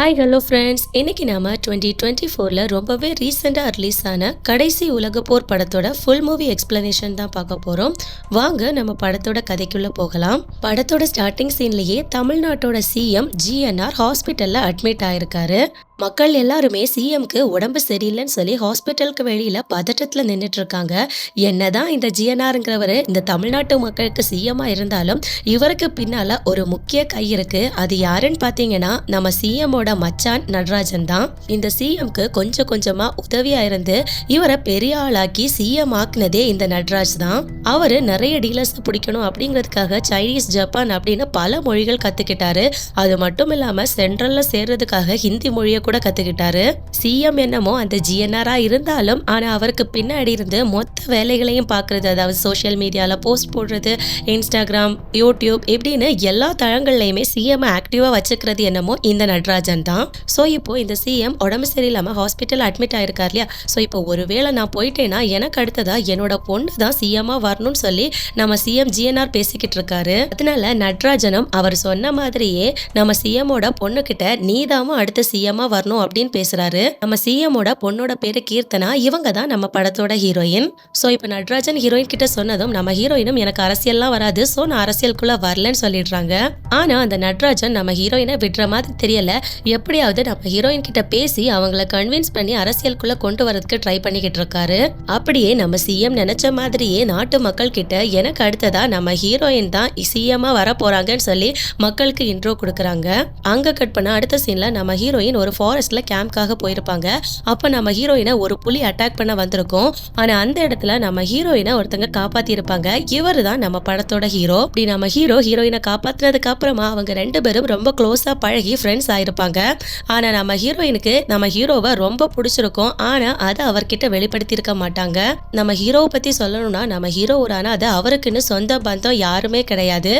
Hi hello friends இன்றைக்கி நாம twenty twenty ஃபோரில் ரொம்பவே ரீசெண்டாக ரிலீஸ் ஆன கடைசி உலக போர் படத்தோட ஃபுல் மூவி எக்ஸ்பிளனேஷன் தான் பார்க்க போகிறோம் வாங்க நம்ம படத்தோட கதைக்குள்ளே போகலாம். படத்தோட ஸ்டார்டிங் சீன்லேயே தமிழ்நாட்டோட சிஎம் ஜிஎன்ஆர் ஹாஸ்பிட்டலில் அட்மிட் ஆயிருக்காரு. மக்கள் எல்லாருமே சிஎம்க்கு உடம்பு சரியில்லைன்னு சொல்லி ஹாஸ்பிட்டலுக்கு வெளியில பதட்டத்தில் நின்றுட்டு இருக்காங்க என்னதான் இந்த ஜிஎன்ஆருங்கிறவர் இந்த தமிழ்நாட்டு மக்களுக்கு சிஎம்மா இருந்தாலும் இவருக்கு பின்னால ஒரு முக்கிய கை இருக்கு. அது யாருன்னு பார்த்தீங்கன்னா நம்ம சிஎம்மோட மச்சான் நடராஜன் தான். இந்த சிஎம்க்கு கொஞ்சம் கொஞ்சமா உதவியா இருந்து இவரை பெரிய ஆளாக்கி சிஎம் ஆக்குனதே இந்த நட்ராஜ் தான். அவரு நிறைய டீலர்ஸ் பிடிக்கணும் அப்படிங்கிறதுக்காக சைனீஸ் ஜப்பான் அப்படின்னு பல மொழிகள் கத்துக்கிட்டாரு. அது மட்டும் இல்லாம சென்ட்ரல்ல சேர்றதுக்காக ஹிந்தி மொழியை கூட கத்துக்கிட்டாரு. சிஎம் என்னமோ அந்த ஜிஎன்ஆரா இருந்தாலும் ஆனா அவருக்கு பின்னாடி இருந்து மொத்த வேலைகளையும் பார்க்கறது அதாவது சோஷியல் மீடியால போஸ்ட் போடுறது இன்ஸ்டாகிராம் யூடியூப் இப்படின்னு எல்லா தளங்கள்லையுமே சிஎம் ஆக்டிவா வச்சுக்கிறது என்னமோ இந்த நடராஜன் தான். ஸோ இப்போ இந்த சிஎம் உடம்பு சரியில்லாம ஹாஸ்பிட்டல் அட்மிட் ஆயிருக்கார் இல்லையா? ஸோ இப்போ ஒருவேளை நான் போயிட்டேன்னா எனக்கு அடுத்ததா என்னோட பொண்ணு தான் சிஎம்மா வரணும்னு சொல்லி நம்ம சிஎம் ஜிஎன்ஆர் பேசிக்கிட்டு இருக்காரு. அதனால நட்ராஜனும் அவர் சொன்ன மாதிரியே நம்ம சிஎம்மோட பொண்ணு கிட்ட நீதாமா அடுத்த சிஎம்மா வரணும் அப்படின்னு பேசுறாரு. நம்ம சிஎமோட பொண்ணோட பேரு கீர்த்தனா. இவங்க தான் நம்ம படத்தோட ஹீரோயின் ஸோ இப்போ நட்ராஜன் ஹீரோயின் கிட்ட சொன்னதும் நம்ம ஹீரோயினும் எனக்கு அரசியல்லாம் வராது. ஸோ நான் அரசியலுக்குள்ள வரலன்னு சொல்லிடுறாங்க. ஆனா அந்த நட்ராஜன் நம்ம ஹீரோயினை விடுற மாதிரி தெரியல. எப்படியாவது நம்ம ஹீரோயின் கிட்ட பேசி அவங்கள கன்வின்ஸ் பண்ணி அரசியலுக்குள்ள கொண்டு வரதுக்கு ட்ரை பண்ணிக்கிட்டு இருக்காரு. அப்படியே நம்ம சிஎம் நினைச்ச மாதிரியே நாட்டு மக்கள் கிட்ட எனக்கு அடுத்ததா நம்ம ஹீரோயின் தான் சிஎம்மா வர போறாங்கன்னு சொல்லி மக்களுக்கு இன்ட்ரோ கொடுக்குறாங்க. அங்க கட் பண்ண அடுத்த சீன்ல நம்ம ஹீரோயின் ஒரு ஃபாரஸ்ட்ல கேம்ப்காக போயிருப்பாங்க. அப்ப நம்ம ஹீரோயினை ஒரு புலி அட்டாக் பண்ண வந்திருக்கோம். ஆனா அந்த இடத்துல நம்ம ஹீரோயினை ஒருத்தங்க காப்பாத்தி இருப்பாங்க இவர் தான் நம்ம படத்தோட ஹீரோ இப்படி நம்ம ஹீரோ ஹீரோயினை காப்பாத்தினதுக்கு அப்புறமா அவங்க ரெண்டு பேரும் ரொம்ப க்ளோஸா பழகி ஃப்ரெண்ட்ஸ் ஆயிருப்பாங்க. ஆனா நம்ம ஹீரோயினுக்கு நம்ம ஹீரோவை ரொம்ப பிடிச்சிருக்கும். ஆனா அதை அவர்கிட்ட வெளிப்படுத்தியிருக்க மாட்டாங்க. நம்ம ஹீரோவை பத்தி சொல்லணும்னா நம்ம ஹீரோ ஒரு ஆனா அது அவருக்குன்னு சொந்த பந்தம் யாருமே கிடையாது.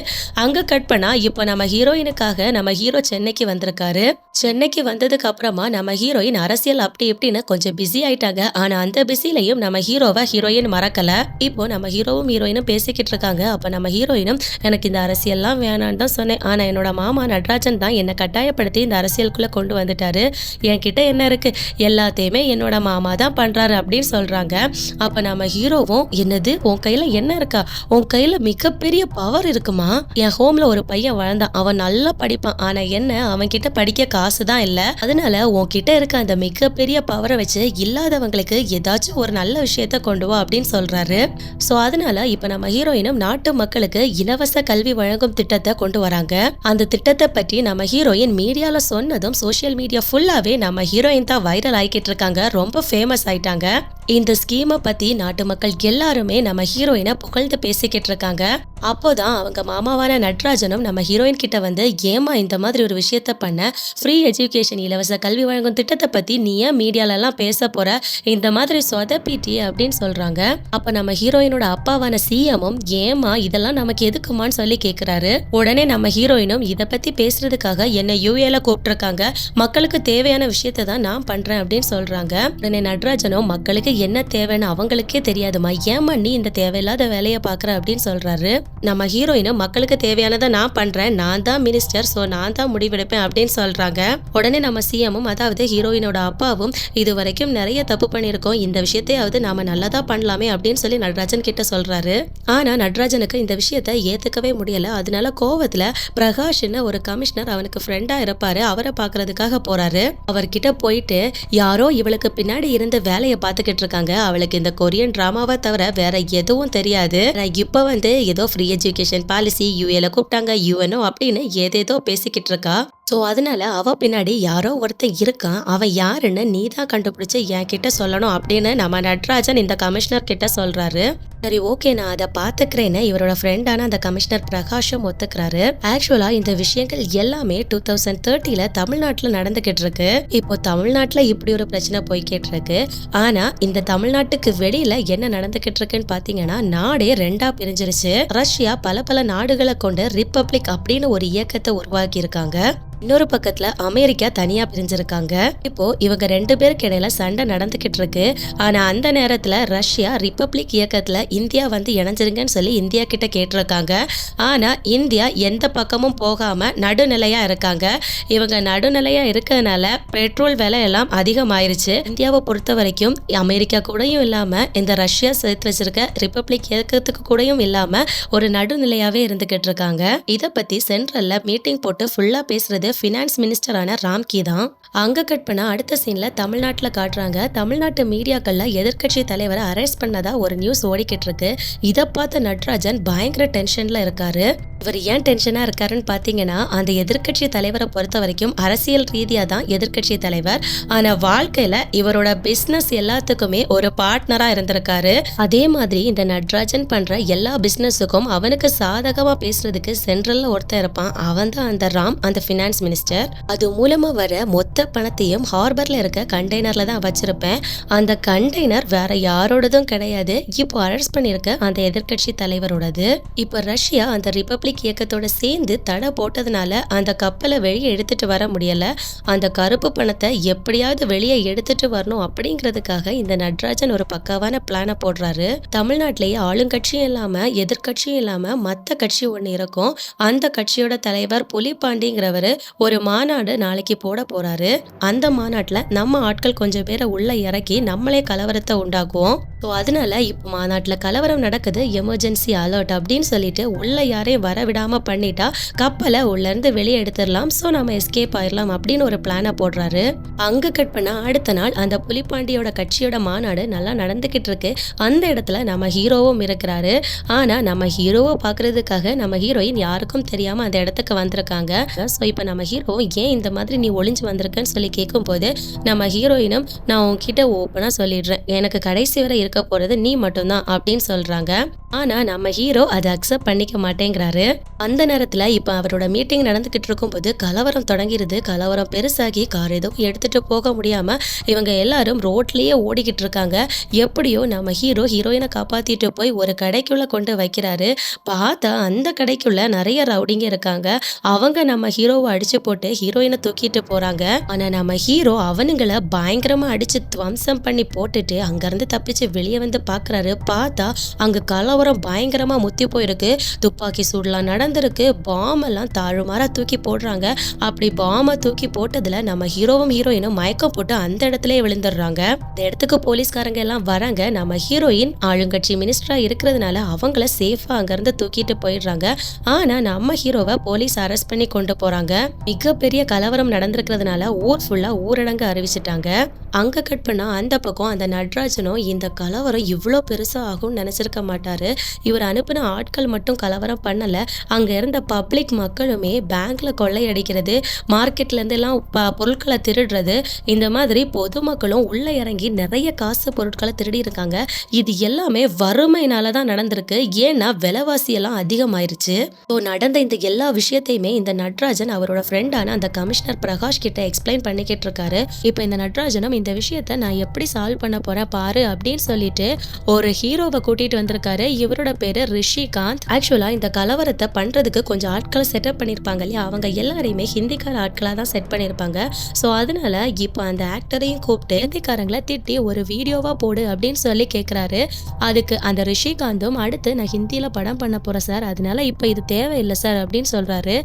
அங்க கட் பண்ணா இப்போ நம்ம ஹீரோயினுக்காக நம்ம ஹீரோ சென்னைக்கு வந்திருக்காரு. சென்னைக்கு வந்ததுக்கு அப்புறமா நம்ம ஹீரோயின் அரசியல் அப்படி இப்படின்னு கொஞ்சம் பிஸி ஆயிட்டாங்க. ஆனா அந்த பிஸிலையும் நம்ம ஹீரோவை ஹீரோயின் மறக்கல. இப்போ நம்ம ஹீரோவும் ஹீரோயினும் பேசிக்கிட்டு இருக்காங்க. அப்ப நம்ம ஹீரோயினும் எனக்கு இந்த அரசியல்லாம் வேணான்னு தான் சொன்னேன். ஆனா என்னோட மாமா நடராஜன் தான் என்னை கட்டாயப்படுத்தி இந்த அரசியலுக்குள்ள கொண்டு வந்துட்டாரு. என்கிட்ட என்ன இருக்கு? எல்லாத்தையுமே என்னோட மாமா தான் பண்றாரு அப்படின்னு சொல்றாங்க. அப்ப நம்ம ஹீரோவும் என்னது? உன் கையில என்ன இருக்கா? உன் கையில மிகப்பெரிய பவர் இருக்குமா? என் ஹோம்ல ஒரு பையன் வளர்ந்தான். அவன் நல்லா படிப்பான். ஆனா என்ன? அவன் கிட்ட படிக்க காசு தான் இல்ல. அதனால அதனால உன்கிட்ட இருக்க அந்த மிகப்பெரிய பவரை வச்சு இல்லாதவங்களுக்கு ஏதாச்சும் ஒரு நல்ல விஷயத்த கொண்டு வா அப்படின்னு சொல்றாரு. சோ அதனால இப்ப நம்ம ஹீரோயினும் நாட்டு மக்களுக்கு இலவச கல்வி வழங்கும் திட்டத்தை கொண்டு வராங்க. அந்த திட்டத்தை பற்றி நம்ம ஹீரோயின் மீடியால சொன்னதும் சோஷியல் மீடியா ஃபுல்லாவே நம்ம ஹீரோயின் தான் வைரல் ஆகிக்கிட்டு இருக்காங்க. ரொம்ப ஃபேமஸ் ஆயிட்டாங்க. இந்த ஸ்கீமை பத்தி நாட்டு மக்கள் எல்லாருமே நம்ம ஹீரோயினை புகழ்ந்து பேசிக்கிட்டு இருக்காங்க. அப்போதான் அவங்க மாமாவான நட்ராஜனும் நம்ம ஹீரோயின் கிட்ட வந்து ஏமா இந்த மாதிரி ஒரு விஷயத்த பண்ண? ஃப்ரீ எஜுகேஷன் இலவச கல்வி வழங்கும் திட்டத்தை பத்தி நீ ஏன் மீடியால பேச போற? இந்த மாதிரி சொதப்பிட்டி அப்படின்னு சொல்றாங்க. அப்ப நம்ம ஹீரோயினோட அப்பாவான சிஎம்மும் ஏமா இதெல்லாம் நமக்கு எதுக்குமான்னு சொல்லி கேட்குறாரு உடனே நம்ம ஹீரோயினும் இதை பத்தி பேசுறதுக்காக என்ன யூஏல கூப்பிட்டுருக்காங்க. மக்களுக்கு தேவையான விஷயத்தை தான் நான் பண்றேன் அப்படின்னு சொல்றாங்க. உடனே நட்ராஜனும் மக்களுக்கு என்ன தேவைன்னு அவங்களுக்கே தெரியாதுமா. ஏமா நீ இந்த தேவையில்லாத வேலையை பார்க்குற அப்படின்னு சொல்கிறாரு நம்ம ஹீரோயினும் மக்களுக்கு தேவையானதை நான் பண்ணுறேன் நான் தான் மினிஸ்டர் ஸோ நான் தான் முடிவெடுப்பேன் அப்படின்னு சொல்கிறாங்க உடனே நம்ம சிஎம்மும் அதாவது ஹீரோயினோட அப்பாவும் இது வரைக்கும் நிறைய தப்பு பண்ணியிருக்கோம். இந்த விஷயத்தையாவது நாம நல்லதாக பண்ணலாமே அப்படின்னு சொல்லி நடராஜன் கிட்ட சொல்கிறாரு ஆனால் நடராஜனுக்கு இந்த விஷயத்தை ஏற்றுக்கவே முடியல. அதனால கோவத்தில் பிரகாஷ்னு ஒரு கமிஷனர் அவனுக்கு ஃப்ரெண்டாக இருப்பாரு. அவரை பார்க்கறதுக்காக போகிறாரு அவர்கிட்ட போயிட்டு யாரோ இவளுக்கு பின்னாடி இருந்து வேலையை பார்த்துக்கிட்டு இருக்காங்க. அவளுக்கு இந்த கொரியன் டிராமாவை தவிர வேற எதுவும் தெரியாது. ஆனா இப்ப வந்து ஏதோ ஃப்ரீ எஜுகேஷன் பாலிசி யூஏல கூப்பிட்டாங்க யூஎன்ஓ அப்படின்னு ஏதேதோ பேசிக்கிட்டு இருக்கா. ஸோ அதனால அவ பின்னாடி யாரோ ஒருத்தன் இருக்கான். அவன் யாருன்னு நீ தான் கண்டுபிடிச்சு என் கிட்ட சொல்லணும் அப்படின்னு நம்ம நட்ராஜன் இந்த கமிஷனர் கிட்ட சொல்றாரு. சரி ஓகே நான் அதை பார்த்துக்கிறேன்னு இவரோட ஃப்ரெண்டான அந்த கமிஷனர் பிரகாஷும் ஒத்துக்கிறாரு. ஆக்சுவலா இந்த விஷயங்கள் எல்லாமே டூ தௌசண்ட் தேர்ட்டில தமிழ்நாட்டில் நடந்துகிட்டு இருக்கு. இப்போ தமிழ்நாட்டில் இப்படி ஒரு பிரச்சனை போய்கிட்டு இருக்கு. ஆனா இந்த தமிழ்நாட்டுக்கு வெளியில என்ன நடந்துகிட்டு இருக்குன்னு பாத்தீங்கன்னா நாடே ரெண்டா பிரிஞ்சிருச்சு. ரஷ்யா பல பல நாடுகளை கொண்டு ரிப்பப்ளிக் அப்படின்னு ஒரு இயக்கத்தை உருவாக்கி இருக்காங்க இன்னொரு பக்கத்துல அமெரிக்கா தனியா பிரிஞ்சிருக்காங்க. இப்போ இவங்க ரெண்டு பேருக்கு இடையில சண்டை நடந்துகிட்டு இருக்கு. ஆனா அந்த நேரத்துல ரஷ்யா ரிப்பப்ளிக் இயக்கத்துல இந்தியா வந்து இணைஞ்சிருங்கன்னு சொல்லி இந்தியா கிட்ட கேட்டிருக்காங்க. ஆனா இந்தியா எந்த பக்கமும் போகாம நடுநிலையா இருக்காங்க. இவங்க நடுநிலையா இருக்கிறதுனால பெட்ரோல் விலை எல்லாம் அதிகமாயிருச்சு. இந்தியாவை பொறுத்த வரைக்கும் அமெரிக்கா கூடயும் இல்லாம இந்த ரஷ்யா சேர்த்து வச்சிருக்க ரிப்பப்ளிக் இயக்கத்துக்கு கூடயும் இல்லாம ஒரு நடுநிலையாவே இருந்துகிட்டு இருக்காங்க. இதை பத்தி சென்ட்ரல்ல மீட்டிங் போட்டு ஃபுல்லா பேசுறது ஃபினான்ஸ் மினிஸ்டரான ராம்கி தான். அங்க கட் பண்ண அடுத்த சீன்ல தமிழ்நாட்டில் காட்டுறாங்க. தமிழ்நாட்டு மீடியாக்கள்ல எதிர்கட்சி தலைவரை அரெஸ்ட் பண்ணதா ஒரு நியூஸ் ஓடிக்கிட்டு இருக்கு. இத பார்த்த நட்ராஜன் பயங்கர டென்ஷன்ல இருக்காரு. இவர் ஏன் டென்ஷனாக இருக்காருன்னு பார்த்தீங்கன்னா அந்த எதிர்க்கட்சி தலைவரை பொறுத்த வரைக்கும் அரசியல் ரீதியா தான் எதிர்கட்சி தலைவர். ஆனா வாழ்க்கையில இவரோட பிசினஸ் எல்லாத்துக்குமே ஒரு பார்ட்னரா இருந்திருக்காரு. அதே மாதிரி இந்த நட்ராஜன் பண்ற எல்லா பிஸ்னஸுக்கும் அவனுக்கு சாதகமா பேசுறதுக்கு சென்ட்ரல்ல ஒருத்தன் இருப்பான். அவன் தான் அந்த ராம் அந்த ஃபினான்ஸ் மினிஸ்டர் அது மூலமா வர மொத்த பணத்தையும் ஹார்பர்ல இருக்க கண்டெய்னர்ல தான் வச்சிருப்பேன். அந்த கண்டெய்னர் வேற யாரோடதும் கிடையாது. இப்போ அரெஸ்ட் பண்ணிருக்க அந்த எதிர்க்கட்சி தலைவரோடது. இப்போ ரஷ்யா அந்த ரிப்பப்ளிக் இயக்கத்தோட சேர்ந்து தடை போட்டதுனால அந்த கப்பலை வெளியே எடுத்துட்டு வர முடியல. அந்த கருப்பு பணத்தை எப்படியாவது வெளியே எடுத்துட்டு வரணும் அப்படிங்கிறதுக்காக இந்த நட்ராஜன் ஒரு பக்காவான பிளானை போடுறாரு. தமிழ்நாட்டிலேயே ஆளுங்கட்சியும் இல்லாம எதிர்க்கட்சியும் இல்லாம மத்த கட்சி ஒன்று இருக்கும். அந்த கட்சியோட தலைவர் புலிபாண்டிங்கிறவர் ஒரு மாநாடு நாளைக்கு போட போறாரு. அந்த மாநாட்டுல நம்ம ஆட்கள் கொஞ்சம் பேரை உள்ள இறக்கி நம்மளே கலவரத்தை உண்டாக்குவோம். ஸோ அதனால இப்போ மாநாட்டில் கலவரம் நடக்குது. எமர்ஜென்சி அலர்ட் அப்படின்னு சொல்லிட்டு உள்ள யாரையும் வர விடாம பண்ணிட்டா கப்பலை உள்ள இருந்து வெளியே எடுத்துடலாம். ஸோ நம்ம எஸ்கேப் ஆயிடலாம் அப்படின்னு ஒரு பிளானை போடுறாரு. அங்க கட் பண்ண அடுத்த நாள் அந்த புலிப்பாண்டியோட கட்சியோட மாநாடு நல்லா நடந்துக்கிட்டு இருக்கு. அந்த இடத்துல நம்ம ஹீரோவும் இருக்கிறாரு. ஆனா நம்ம ஹீரோவை பார்க்கறதுக்காக நம்ம ஹீரோயின் யாருக்கும் தெரியாம அந்த இடத்துக்கு வந்திருக்காங்க. ஸோ இப்போ நம்ம ஹீரோ ஏன் இந்த மாதிரி நீ ஒளிஞ்சு வந்திருக்கன்னு சொல்லி கேட்கும்போது நம்ம ஹீரோயினும் நான் உன்கிட்ட ஓப்பனாக சொல்லிடுறேன். எனக்கு கடைசி வரை இருக்க போகிறது நீ மட்டும்தான் அப்படின்னு சொல்கிறாங்க ஆனால் நம்ம ஹீரோ அதை அக்செப்ட் பண்ணிக்க மாட்டேங்கிறாரு. அந்த நேரத்தில் இப்போ அவரோட மீட்டிங் நடந்துக்கிட்டு இருக்கும்போது கலவரம் தொடங்கிருது. கலவரம் பெருசாகி கார் எதுவும் எடுத்துட்டு போக முடியாமல் இவங்க எல்லாரும் ரோட்லேயே ஓடிக்கிட்டு இருக்காங்க. எப்படியோ நம்ம ஹீரோ ஹீரோயினை காப்பாற்றிட்டு போய் ஒரு கடைக்குள்ளே கொண்டு வைக்கிறாரு. பார்த்தா அந்த கடைக்குள்ளே நிறைய ரவுடிங்க இருக்காங்க. அவங்க நம்ம ஹீரோவை அடிச்சு போட்டு ஹீரோயினை தூக்கிட்டு போறாங்க. ஆனா நம்ம ஹீரோ அவனுங்களை பயங்கரமா அடிச்சு துவம்சம் பண்ணி போட்டுட்டு அங்கிருந்து தப்பிச்சு வெளியே வந்து பாக்குறாரு. பார்த்தா அங்க கலவரம் பயங்கரமா முத்தி போயிருக்கு. துப்பாக்கி சூடுலாம் நடந்திருக்கு. பாம் எல்லாம் தாழுமாறா தூக்கி போடுறாங்க. அப்படி பாமை தூக்கி போட்டதுல நம்ம ஹீரோவும் ஹீரோயினும் மயக்கம் போட்டு அந்த இடத்துல விழுந்துடுறாங்க. இந்த இடத்துக்கு போலீஸ்காரங்க எல்லாம் வராங்க. நம்ம ஹீரோயின் ஆளுங்கட்சி மினிஸ்டரா இருக்கிறதுனால அவங்கள சேஃபா அங்கிருந்து தூக்கிட்டு போயிடுறாங்க. ஆனா நம்ம ஹீரோவை போலீஸ் அரெஸ்ட் பண்ணி கொண்டு போறாங்க. மிகப்பெரிய கலவரம் நடந்திருக்கிறதுனால ஊர் ஃபுல்லா ஊரடங்கு அறிவிச்சிட்டாங்க. அங்க கட் பண்ணா அந்த பக்கம் அந்த நட்ராஜனும் இந்த கலவரம் இவ்வளோ பெருசா ஆகும்னு நினைச்சிருக்க மாட்டாரு. இவர் அனுப்பின ஆட்கள் மட்டும் கலவரம் பண்ணல. அங்க இருந்த பப்ளிக் மக்களுமே பேங்க்ல கொள்ளையடிக்கிறது மார்க்கெட்ல இருந்து எல்லாம் ப- பொருட்களை திருடுறது இந்த மாதிரி பொதுமக்களும் உள்ள இறங்கி நிறைய காசு பொருட்களை திருடி இருக்காங்க. இது எல்லாமே வறுமையினால தான் நடந்திருக்கு. ஏன்னா விலைவாசி எல்லாம் அதிகமாயிருச்சு. ஸோ நடந்த இந்த எல்லா விஷயத்தையுமே இந்த நட்ராஜன் அவரோட ஃப்ரெண்டான அந்த கமிஷனர் பிரகாஷ் கிட்ட எக்ஸ்பிளைன் பண்ணிக்கிட்டு இருக்காரு இப்போ இந்த நட்ராஜனும் இந்த விஷயத்த நான் எப்படி சால்வ் பண்ண போறேன் பாரு அப்படின்னு சொல்லிட்டு ஒரு ஹீரோவை கூட்டிட்டு வந்திருக்காரு. இவரோட பேரு ரிஷிகாந்த். ஆக்சுவலா இந்த கலவரத்தை பண்றதுக்கு கொஞ்சம் ஆட்கள் செட்டப் பண்ணியிருப்பாங்க இல்லையா? அவங்க எல்லாரையுமே ஹிந்திக்கார ஆட்களாக தான் செட் பண்ணியிருப்பாங்க ஸோ அதனால இப்போ அந்த ஆக்டரையும் கூப்பிட்டு ஹிந்திக்காரங்களை திட்டி ஒரு வீடியோவா போடு அப்படின்னு சொல்லி கேட்குறாரு அதுக்கு அந்த ரிஷிகாந்தும் அடுத்து நான் ஹிந்தியில படம் பண்ண போறேன் சார். அதனால இப்போ இது தேவையில்லை சார் அப்படின்னு சொல்றாரு.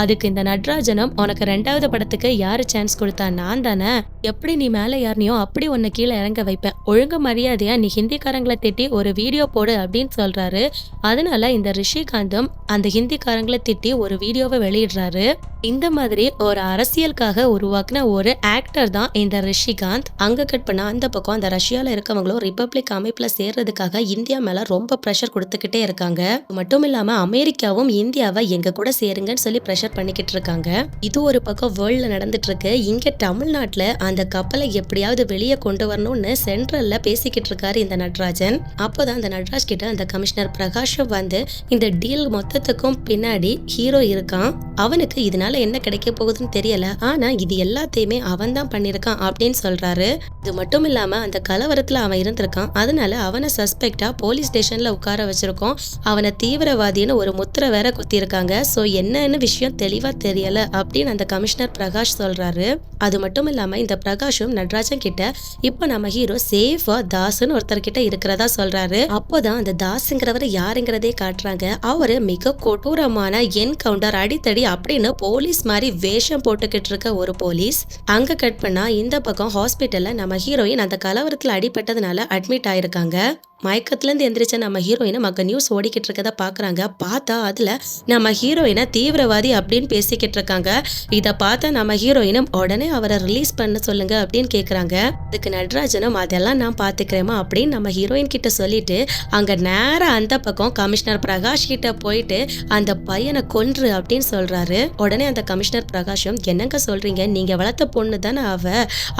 அதுக்கு இந்த நட்ராஜனும் உனக்கு ரெண்டாவது படத்துக்கு யாரு சான்ஸ் கொடுத்தா நான் தானே? எப்படி நீ மேலே யாருனியோ அப்படி உன்னை கீழே இறங்க வைப்பேன். ஒழுங்கு மரியாதையா நீ ஹிந்திக்காரங்களை திட்டி ஒரு வீடியோ போடு அப்படின்னு சொல்றாரு. அதனால இந்த ரிஷிகாந்தும் அந்த ஹிந்திக்காரங்களை திட்டி ஒரு வீடியோவை வெளியிடுறாரு. இந்த மாதிரி ஒரு அரசியலுக்காக உருவாக்குன ஒரு ஆக்டர் தான் இந்த ரிஷிகாந்த். அங்க கட் பண்ண அந்த பக்கம் அந்த ரஷ்யால இருக்கவங்களும் ரிப்பப்ளிக் அமைப்புல சேர்றதுக்காக இந்தியா மேல ரொம்ப ப்ரெஷர் கொடுத்துக்கிட்டே இருக்காங்க. மட்டும் இல்லாம அமெரிக்காவும் இந்தியாவை எங்க கூட சேருங்கன்னு சொல்லி ப்ரெஷர் பண்ணிக்கிட்டு இருக்காங்க. இது ஒரு பக்கம் வேர்ல்ட்ல நடந்துட்டு இருக்கு இங்க தமிழ்நாட்டுல அந்த கப்பலை எப்படியாவது வெளியே கொண்டு வரணும்னு சென்ட்ரல்ல பேசிக்கிட்டு இருக்காரு இந்த நட்ராஜன். அப்போதான் அந்த நட்ராஜ் கிட்ட அந்த கமிஷனர் பிரகாஷம் வந்து இந்த டீல் மொத்தத்துக்கும் பின்னாடி ஹீரோ இருக்கான். அவனுக்கு இதனால என்ன கிடைக்க போகுதுன்னு தெரியல. ஆனா இது எல்லாத்தையுமே அவன் தான் பண்ணியிருக்கான் அப்படின்னு சொல்றாரு. இது மட்டும் இல்லாம அந்த கலவரத்துல அவன் இருந்திருக்கான். அதனால அவனை சஸ்பெக்டா போலீஸ் ஸ்டேஷன்ல உட்கார வச்சிருக்கோம். அவனை தீவிரவாதின்னு ஒரு முத்திரை வேற குத்திருக்காங்க ஸோ என்னன்னு விஷயம் தெளிவா தெரியல. அப்படின்னு அந்த கமிஷனர் பிரகாஷ் சொல்றாரு. அது மட்டும் இல்லாம இந்த பிரகாஷும் நடராஜன் கிட்ட இப்போ நம்ம ஹீரோ சேஃபா தாஸ்னு ஒருத்தர் கிட்ட இருக்கிறதா சொல்றாரு. அப்போதான் அந்த தாஸ்ங்கிறவர் யாருங்கிறதே காட்டுறாங்க. அவரு மிக கொடூரமான என்கவுண்டர் அடித்தடி அப்படின்னு போலீஸ் மாதிரி வேஷம் போட்டுக்கிட்டு இருக்க ஒரு போலீஸ். அங்க கட் பண்ணா இந்த பக்கம் ஹாஸ்பிட்டல்ல நம்ம ஹீரோயின் அந்த கலவரத்துல அடிபட்டதுனால அட்மிட் ஆயிருக்காங்க. மயக்கத்துலேருந்து எந்திரிச்ச நம்ம ஹீரோயினை மக்க நியூஸ் ஓடிக்கிட்டு இருக்கதை பார்க்குறாங்க. பார்த்தா அதில் நம்ம ஹீரோயினை தீவிரவாதி அப்படின்னு பேசிக்கிட்டு இருக்காங்க. இதை பார்த்த நம்ம ஹீரோயினும் உடனே அவரை ரிலீஸ் பண்ண சொல்லுங்க அப்படின்னு கேட்குறாங்க அதுக்கு நடராஜனும் அதெல்லாம் நான் பார்த்துக்கிறேமா அப்படின்னு நம்ம ஹீரோயின் கிட்ட சொல்லிட்டு அங்கே நேராக அந்த பக்கம் கமிஷனர் பிரகாஷ் கிட்ட போயிட்டு அந்த பையனை கொன்று அப்படின்னு சொல்கிறாரு உடனே அந்த கமிஷனர் பிரகாஷும் என்னங்க சொல்கிறீங்க நீங்கள் வளர்த்த பொண்ணு தானே அவ.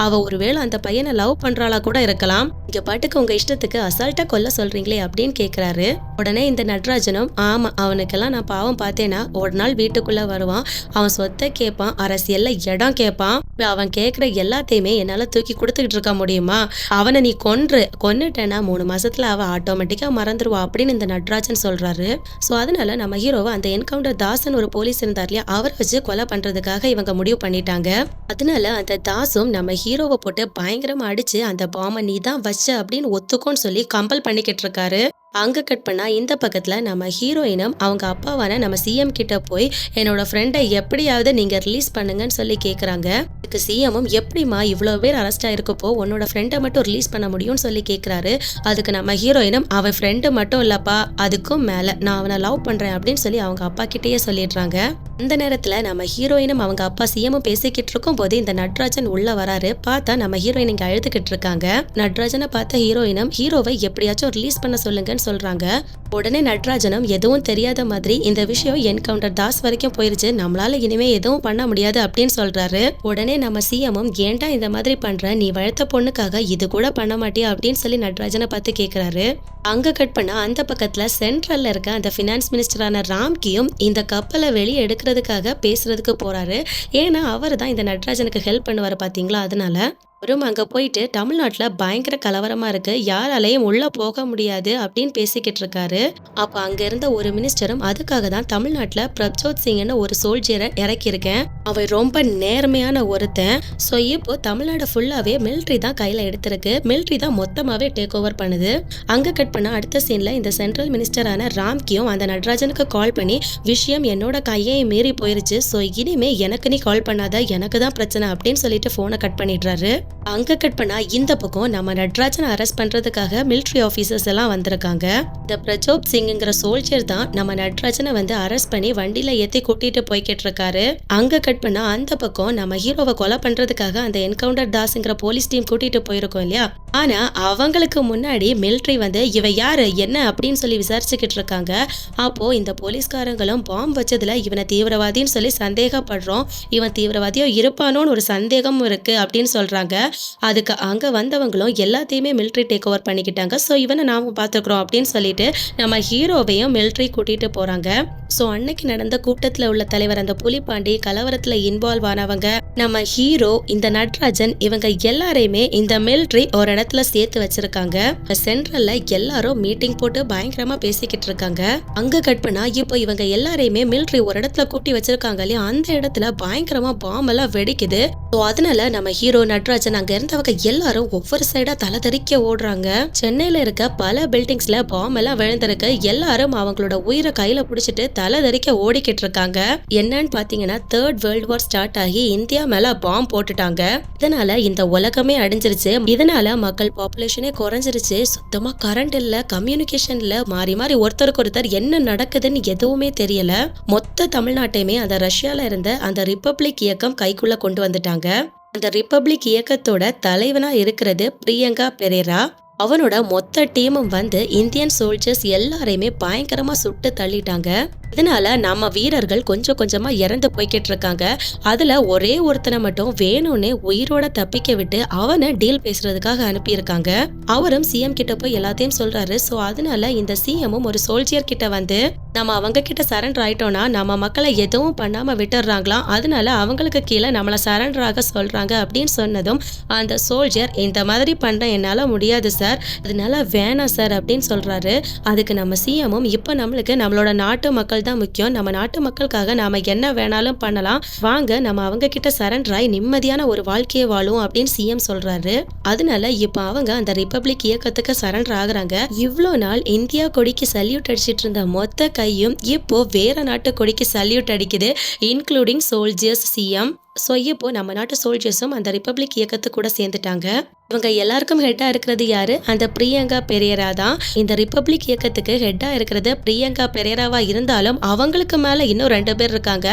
அவ ஒருவேளை அந்த பையனை லவ் பண்ணுறாளா கூட இருக்கலாம். இங்கே பாட்டுக்கு உங்கள் இஷ்டத்துக்கு அசால்ட்டாக கொல்ல சொல்றீங்களே அப்படின்னு கேக்குறாரு. உடனே இந்த நடராஜனும் ஆமா அவனுக்கெல்லாம் நான் பாவம் பார்த்தேன்னா ஒரு நாள் வீட்டுக்குள்ள வருவான். அவன் சொத்தை கேட்பான் அரசியல்ல இடம் கேட்பான் அவன் கேட்குற எல்லாத்தையுமே என்னால தூக்கி கொடுத்துக்கிட்டு இருக்க முடியுமா? அவனை நீ கொன்று கொன்னுட்டேன்னா மூணு மாசத்துல அவன் ஆட்டோமேட்டிக்கா மறந்துடுவா அப்படின்னு இந்த நடராஜன் சொல்றாரு. ஸோ அதனால நம்ம ஹீரோவை அந்த என்கவுண்டர் தாசன் ஒரு போலீஸ் இருந்தார் இல்லையா? அவரை வச்சு கொலை பண்றதுக்காக இவங்க முடிவு பண்ணிட்டாங்க. அதனால அந்த தாசும் நம்ம ஹீரோவை போட்டு பயங்கரமா அடிச்சு அந்த பாம்பை நீ தான் வச்ச அப்படின்னு ஒத்துக்கோன்னு சொல்லி கம்பல் பண்ணிக்கிட்டு இருக்காரு. அங்கே கட் பண்ணா இந்த பக்கத்தில் நம்ம ஹீரோயினும் அவங்க அப்பாவான நம்ம சிஎம் கிட்ட போய் என்னோட ஃப்ரெண்டை எப்படியாவது நீங்க ரிலீஸ் பண்ணுங்கன்னு சொல்லி கேட்குறாங்க இதுக்கு சிஎம்மும் எப்படிமா இவ்வளோ பேர் அரெஸ்ட் ஆயிருக்கப்போ உன்னோட ஃப்ரெண்டை மட்டும் ரிலீஸ் பண்ண முடியும்னு சொல்லி கேட்குறாரு அதுக்கு நம்ம ஹீரோயினும் அவன் ஃப்ரெண்டு மட்டும் இல்லப்பா அதுக்கும் மேலே நான் அவனை லவ் பண்ணுறேன் அப்படின்னு சொல்லி அவங்க அப்பா கிட்டேயே சொல்லிடுறாங்க. அந்த நேரத்தில் நம்ம ஹீரோயினும் அவங்க அப்பா சிஎம்மும் பேசிக்கிட்டு இருக்கும் போது இந்த நட்ராஜன் உள்ளே வராரு. பார்த்தா நம்ம ஹீரோயின் இங்கே அழுதுகிட்டு இருக்காங்க. நட்ராஜனை பார்த்த ஹீரோயினும் ஹீரோவை எப்படியாச்சும் ரிலீஸ் பண்ண சொல்லுங்கன்னு சொல்றாங்க. உடனே நட்ராஜனும் எதுவும் தெரியாத மாதிரி இந்த விஷயம் என்கவுண்டர் தாஸ் வரைக்கும் போயிருச்சு. நம்மளால இனிமே எதுவும் பண்ண முடியாது அப்படின்னு சொல்றாரு. உடனே நம்ம சிஎம்மும் ஏன்டா இந்த மாதிரி பண்ற? நீ வளர்த்த பொண்ணுக்காக இது கூட பண்ண மாட்டியா? அப்படின்னு சொல்லி நட்ராஜனை பார்த்து கேட்கிறாரு அங்க கட் பண்ண அந்த பக்கத்துல சென்ட்ரல்ல இருக்க அந்த ஃபினான்ஸ் மினிஸ்டரான ராம்கியும் இந்த கப்பலை வெளியே எடுக்கிறதுக்காக பேசுறதுக்கு போறாரு. ஏன்னா அவர் தான் இந்த நட்ராஜனுக்கு ஹெல்ப் பண்ணுவாரு பாத்தீங்களா? அதனால அவரும் அங்கே போயிட்டு தமிழ்நாட்டில் பயங்கர கலவரமாக இருக்கு. யாராலையும் உள்ளே போக முடியாது அப்படின்னு பேசிக்கிட்டு இருக்காரு. அப்போ அங்கே இருந்த ஒரு மினிஸ்டரும் அதுக்காக தான் தமிழ்நாட்டில் பிரப்ஜோத் சிங்னு ஒரு சோல்ஜரை இறக்கியிருக்கேன். அவன் ரொம்ப நேர்மையான ஒருத்தன். ஸோ இப்போ தமிழ்நாடு ஃபுல்லாகவே மிலிட்ரி தான் கையில் எடுத்திருக்கு. மிலிட்ரி தான் மொத்தமாகவே டேக் ஓவர் பண்ணுது. அங்கே கட் பண்ண அடுத்த சீனில் இந்த சென்ட்ரல் மினிஸ்டரான ராம்கியும் அந்த நடராஜனுக்கு கால் பண்ணி விஷயம் என்னோட கையை மீறி போயிருச்சு. ஸோ இனிமே எனக்கு நீ கால் பண்ணாத. எனக்கு தான் பிரச்சனை அப்படின்னு சொல்லிட்டு ஃபோனை கட் பண்ணிடுறாரு. அங்கே கட் பண்ணால் இந்த பக்கம் நம்ம நட்ராஜனை அரெஸ்ட் பண்ணுறதுக்காக மிலிட்ரி ஆஃபீஸர்ஸ் எல்லாம் வந்திருக்காங்க. இந்த பிரஜோப் சிங்ங்கிற சோல்ஜர் தான் நம்ம நட்ராஜனை வந்து அரெஸ்ட் பண்ணி வண்டியில் ஏற்றி கூட்டிகிட்டு போய்கிட்டு இருக்காரு. அங்கே கட் பண்ணால் அந்த பக்கம் நம்ம ஹீரோவை கொலை பண்ணுறதுக்காக அந்த என்கவுண்டர் தாஸுங்கிற போலீஸ் டீம் கூட்டிகிட்டு போயிருக்கோம் இல்லையா? ஆனால் அவங்களுக்கு முன்னாடி மிலிட்ரி வந்து இவ யார்? என்ன? அப்படின்னு சொல்லி விசாரிச்சுக்கிட்டு இருக்காங்க. அப்போது இந்த போலீஸ்காரங்களும் பாம்பு வச்சதில் இவனை தீவிரவாதின்னு சொல்லி சந்தேகப்படுறோம். இவன் தீவிரவாதியோ இருப்பானோன்னு ஒரு சந்தேகமும் இருக்கு அப்படின்னு சொல்கிறாங்க அதுக்கு அங்கே வந்தவங்களும் எல்லாத்தையுமே மிலிட்ரி டேக் ஓவர் பண்ணிக்கிட்டாங்க. ஸோ இவனை நாம பார்த்துருக்குறோம் அப்படின்னு சொல்லிட்டு நம்ம ஹீரோவையும் மிலிட்ரி கூட்டிகிட்டு போகிறாங்க ஸோ அன்னைக்கு நடந்த கூட்டத்தில் உள்ள தலைவர் அந்த புலிப்பாண்டி கலவரத்தில் இன்வால்வ் ஆனவங்க நம்ம ஹீரோ இந்த நட்ராஜன் இவங்க எல்லாரையுமே இந்த மிலிட்ரி ஒரு இடத்துல சேர்த்து வச்சிருக்காங்க. சென்ட்ரல்ல எல்லாரும் மீட்டிங் போட்டு பயங்கரமா பேசிக்கிட்டு இருக்காங்க. அங்க கட் பண்ணா இப்போ இவங்க எல்லாரையுமே மிலிட்ரி ஒரு இடத்துல கூட்டி வச்சிருக்காங்க இல்லையா? அந்த இடத்துல பயங்கரமா பாம் எல்லாம் வெடிக்குது. ஸோ அதனால நம்ம ஹீரோ நட்ராஜன் அங்க இருந்தவங்க எல்லாரும் ஒவ்வொரு சைடா தலை தெறிக்க ஓடுறாங்க. சென்னையில இருக்க பல பில்டிங்ஸ்ல பாம் எல்லாம் விழுந்திருக்கு. எல்லாரும் அவங்களோட உயிரை கையில பிடிச்சிட்டு தலை தெறிக்க ஓடிக்கிட்டு இருக்காங்க. என்னன்னு பாத்தீங்கன்னா தேர்ட் வேர்ல்ட் வார் ஸ்டார்ட் ஆகி இந்தியா மேல பாம் போட்டுட்டாங்க. இதனால இந்த உலகமே அடிஞ்சிருச்சு இதனால மக்கள் பாப்புலேஷனே குறைஞ்சிருச்சு. சுத்தமா கரண்ட் இல்ல கம்யூனிகேஷன்ல மாறி மாறி ஒருத்தருக்கு ஒருத்தர் என்ன நடக்குதுன்னு எதுவுமே தெரியல. மொத்த தமிழ்நாட்டையுமே அந்த ரஷ்யால இருந்த அந்த ரிப்பப்ளிக் இயக்கம் கைக்குள்ள கொண்டு வந்துட்டாங்க. அந்த ரிப்பப்ளிக் இயக்கத்தோட தலைவனா இருக்கிறது பிரியங்கா பெரேரா. அவனோட மொத்த டீமும் வந்து இந்தியன் சோல்ஜர்ஸ் எல்லாரையுமே பயங்கரமா சுட்டு தள்ளிட்டாங்க. இதனால நம்ம வீரர்கள் கொஞ்சம் கொஞ்சமா இறந்து போய்கிட்டு இருக்காங்க. அதுல ஒரே ஒருத்தனை மட்டும் வேணும்னே உயிரோட தப்பிக்க விட்டு அவனை டீல் பேசுறதுக்காக அனுப்பியிருக்காங்க. அவரும் சிஎம் கிட்ட போய் எல்லாத்தையும் சொல்றாரு. ஸோ அதனால இந்த சிஎம்மும் ஒரு சோல்ஜியர் கிட்ட வந்து நம்ம அவங்க கிட்ட சரண்டர் ஆயிட்டோம்னா நம்ம மக்களை எதுவும் பண்ணாம விட்டுடுறாங்களாம் அதனால அவங்களுக்கு கீழே நம்மளை சரண்டர் ஆக சொல்றாங்க அப்படின்னு சொன்னதும் அந்த சோல்ஜர் இந்த மாதிரி பண்ண என்னால முடியாது சார் அதனால வேணாம் சார் அப்படின்னு சொல்றாரு. அதுக்கு நம்ம சிஎம்மும் இப்போ நம்மளுக்கு நம்மளோட நாட்டு மக்கள் தான் முக்கியம். நம்ம நாட்டு மக்களுக்காக நாம என்ன வேணாலும் பண்ணலாம். வாங்க நம்ம அவங்க கிட்ட சரண்டர் ஆகி நிம்மதியான ஒரு வாழ்க்கையை வாழும் அப்படின்னு சிஎம் சொல்றாரு. அதனால இப்போ அவங்க அந்த ரிப்பப்ளிக் இயக்கத்துக்கு சரண்டர் ஆகுறாங்க. இவ்வளோ நாள் இந்தியா கொடிக்கு சல்யூட் அடிச்சிட்டு இருந்த மொத்த கையும் இப்போ வேற நாட்டு கொடிக்கு சல்யூட் அடிக்குது இன்க்ளூடிங் சோல்ஜர்ஸ் சிஎம் ஸோ இப்போ நம்ம நாட்டு சோல்ஜர்ஸும் அந்த ரிப்பப்ளிக் இயக்கத்து கூட சேர்ந்துட்டாங்க. இவங்க எல்லாருக்கும் ஹெட்டாக இருக்கிறது யாரு? அந்த பிரியங்கா பெரியரா தான். இந்த ரிப்பப்ளிக் இயக்கத்துக்கு ஹெட்டாக இருக்கிறது பிரியங்கா பெரியராவா இருந்தாலும் அவங்களுக்கு மேலே இன்னும் ரெண்டு பேர் இருக்காங்க.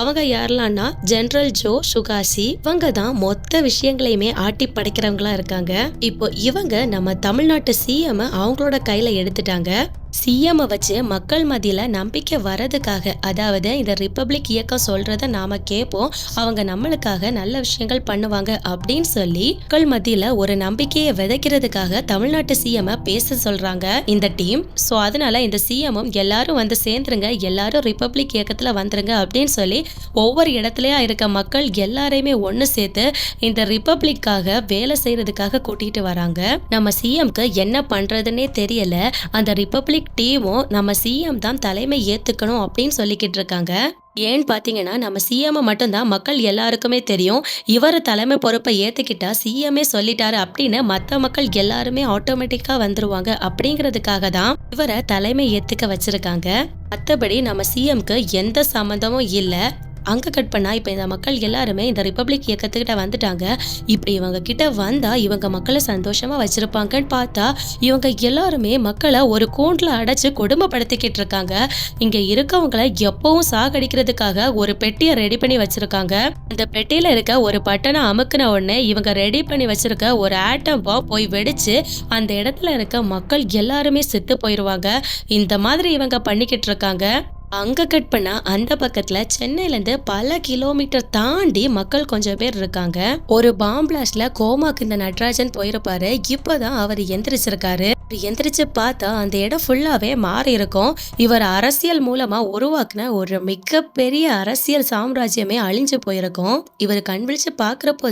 அவங்க யாரெல்லாம்னா ஜெனரல் ஜோ சுகாசி இவங்க தான் மொத்த விஷயங்களையுமே ஆட்டி படைக்கிறவங்களா இருக்காங்க. இப்போ இவங்க நம்ம தமிழ்நாட்டு சிஎம் அவங்களோட கையில எடுத்துட்டாங்க. சிஎம் வச்சு மக்கள் மத்தியில நம்பிக்கை வர்றதுக்காக அதாவது இந்த ரிப்பப்ளிக் இயக்கம் சொல்றத நாம கேட்போம். அவங்க நம்மளுக்காக நல்ல விஷயங்கள் பண்ணுவாங்க அப்படின்னு சொல்லி மக்கள் மத்தியில ஒரு நம்பிக்கையை விதைக்கிறதுக்காக தமிழ்நாட்டு சிஎம் பேச சொல்றாங்க இந்த டீம். ஸோ அதனால இந்த சிஎம்மும் எல்லாரும் வந்து சேர்ந்துருங்க எல்லாரும் ரிப்பப்ளிக் இயக்கத்துல வந்துருங்க அப்படின்னு சொல்லி ஒவ்வொரு இடத்துலயா இருக்க மக்கள் எல்லாரையுமே ஒன்று சேர்த்து இந்த ரிப்பப்ளிக்காக வேலை செய்யறதுக்காக கூட்டிட்டு வராங்க. நம்ம சிஎம்க்கு என்ன பண்றதுன்னே தெரியல. அந்த ரிப்பப்ளிக் டீமும் நம்ம சிஎம் தான் தலைமை ஏத்துக்கணும் அப்படின்னு சொல்லிக்கிட்டு இருக்காங்க. ஏன்னு பார்த்தீங்கன்னா நம்ம சிஎம் மட்டும்தான் மக்கள் எல்லாருக்குமே தெரியும். இவர் தலைமை பொறுப்பை ஏற்றுக்கிட்டா சிஎம்ஏ சொல்லிட்டாரு அப்படின்னு மற்ற மக்கள் எல்லாருமே ஆட்டோமேட்டிக்காக வந்துருவாங்க. அப்படிங்கிறதுக்காக தான் இவரை தலைமை ஏற்றுக்க வச்சுருக்காங்க. மற்றபடி நம்ம சிஎம்க்கு எந்த சம்மந்தமும் இல்லை. அங்கே கட் பண்ணால் இப்போ இந்த மக்கள் எல்லாருமே இந்த ரிப்பப்ளிக் இயக்கத்துக்கிட்ட வந்துட்டாங்க. இப்படி இவங்க கிட்ட வந்தால் இவங்க மக்களை சந்தோஷமாக வச்சுருப்பாங்கன்னு பார்த்தா இவங்க எல்லாருமே மக்களை ஒரு கூண்டில் அடைச்சி கொடுமைப்படுத்திக்கிட்டு இருக்காங்க. இங்கே இருக்கவங்களை எப்பவும் சாகடிக்கிறதுக்காக ஒரு பெட்டியை ரெடி பண்ணி வச்சுருக்காங்க. அந்த பெட்டியில் இருக்க ஒரு பட்டனை அமுக்குன உடனே இவங்க ரெடி பண்ணி வச்சுருக்க ஒரு ஆட்டம் பாம் போய் வெடிச்சு அந்த இடத்துல இருக்க மக்கள் எல்லாருமே செத்து போயிடுவாங்க இந்த மாதிரி இவங்க பண்ணிக்கிட்டு இருக்காங்க. அங்கே கட் பண்ணால் அந்த பக்கத்தில் சென்னையிலேருந்து பல கிலோமீட்டர் தாண்டி மக்கள் கொஞ்சம் பேர் இருக்காங்க. ஒரு பாம்பிளாஸ்டில் கோமாக்கு இந்த நடராஜன் போயிருப்பாரு. இப்பதான் அவர் எந்திரிச்சிருக்காரு. இப்போ எந்திரிச்சு பார்த்தா அந்த இடம் ஃபுல்லாகவே மாறி இருக்கும். இவர் அரசியல் மூலமாக உருவாக்குன ஒரு மிகப்பெரிய அரசியல் சாம்ராஜ்யமே அழிஞ்சு போயிருக்கும். இவர் கண் விழிச்சு